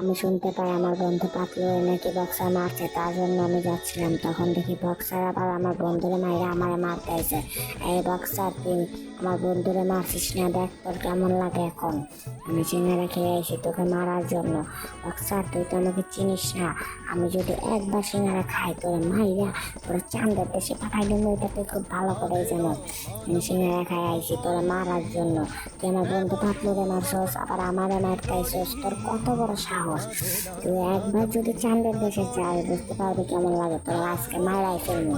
আমি শুনতে পাই আমার বন্ধু পাতলু নাকি বক্সার মারছে, তার জন্য আমি যাচ্ছিলাম। তখন দেখি বক্সার আবার আমার বন্ধুরে মাইরা আমারে মারতে আইছে। এই বক্সার তুই আমার বন্ধুরে মারছিস না, দেখ তোর কেমন লাগে এখন। আমি সিঙ্গারা খেয়ে আইছি তোকে মারার জন্য। বক্সার তুই তো আমাকে চিনিস না। আমি যদি একবার সিঙ্গারা খাই, তোর মাইরা তোর চান্দের দেশে পাঠাই দেবো এটা তুই খুব ভালো করে জানো আমি সিঙ্গারা খাই আইছি তোরা মারার জন্য। তুই আমার বন্ধু পাতলুরে মারছস, আবার আমারে মারতাইছস তোর কত বড় সাহস। তুই একবার যদি চান্দের দেশে চাই বুঝতে পারবি কেমন লাগে। তোর আজকে মারাই ফেলব।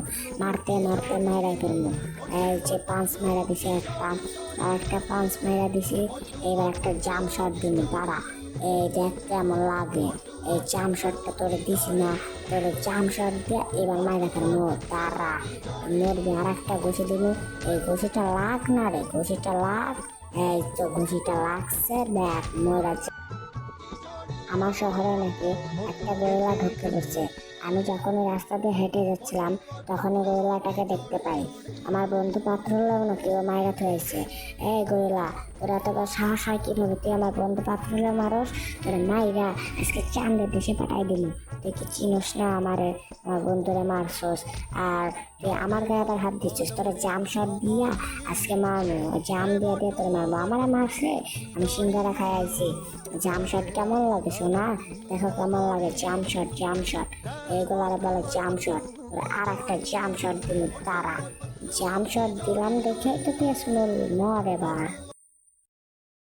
মারতে মারতে মারাই ফেলব। এই যে পাঁচ মারা দিছে একটা, আর একটা পাঁচ মারা দিছি, এবার একটা জাম শট দিন তারা এই দেখ কেমন লাগে। এই জাম শটটা তোরে দিছি না, তোরে জাম শট দিয়ে এবার মাইরা ফেলব। তারা মরবি আর একটা ঘুষি দিব। এই ঘুষিটা লাগ না রে, ঘুষিটা লাগ। এই তো ঘুষিটা লাগছে, দেখ মরা আমার শহরে নাকি একটা গরিলা ঢুকতে পড়ছে আমি যখন ওই রাস্তা দিয়ে হেঁটে যাচ্ছিলাম তখন ওই গরিলাটাকে দেখতে পাই। আমার বন্ধু পাত্রলেও নাকি ও মায়েরা হয়েছে। এই গরিলা, তোরা তো সাহস হয় কীভাবে? তুই আমার বন্ধু পাত্রলে মারস? তোরা মাইরা আজকে চান্দের দেশে পাঠাই দিলি তুই কি চিনস না আমারে? আমার বন্ধুরে মারছস। আর তুই আমার গায়ে আবার হাত দিচ্ছিস? তোরা জাম শট দিয়া আজকে মারবো জাম দিয়ে দিয়ে তোরা মারবো আমার মারছে? আমি সিঙ্গারা খাই আইছি। জাম শট কেমন লাগে শোনা দেখো কেমন লাগে জাম শট জাম শট এগুলার বলে জাম শট আর একটা জাম শট দিল তারা। জাম শট দিলাম দেখে তো কে মরলি মরে এবার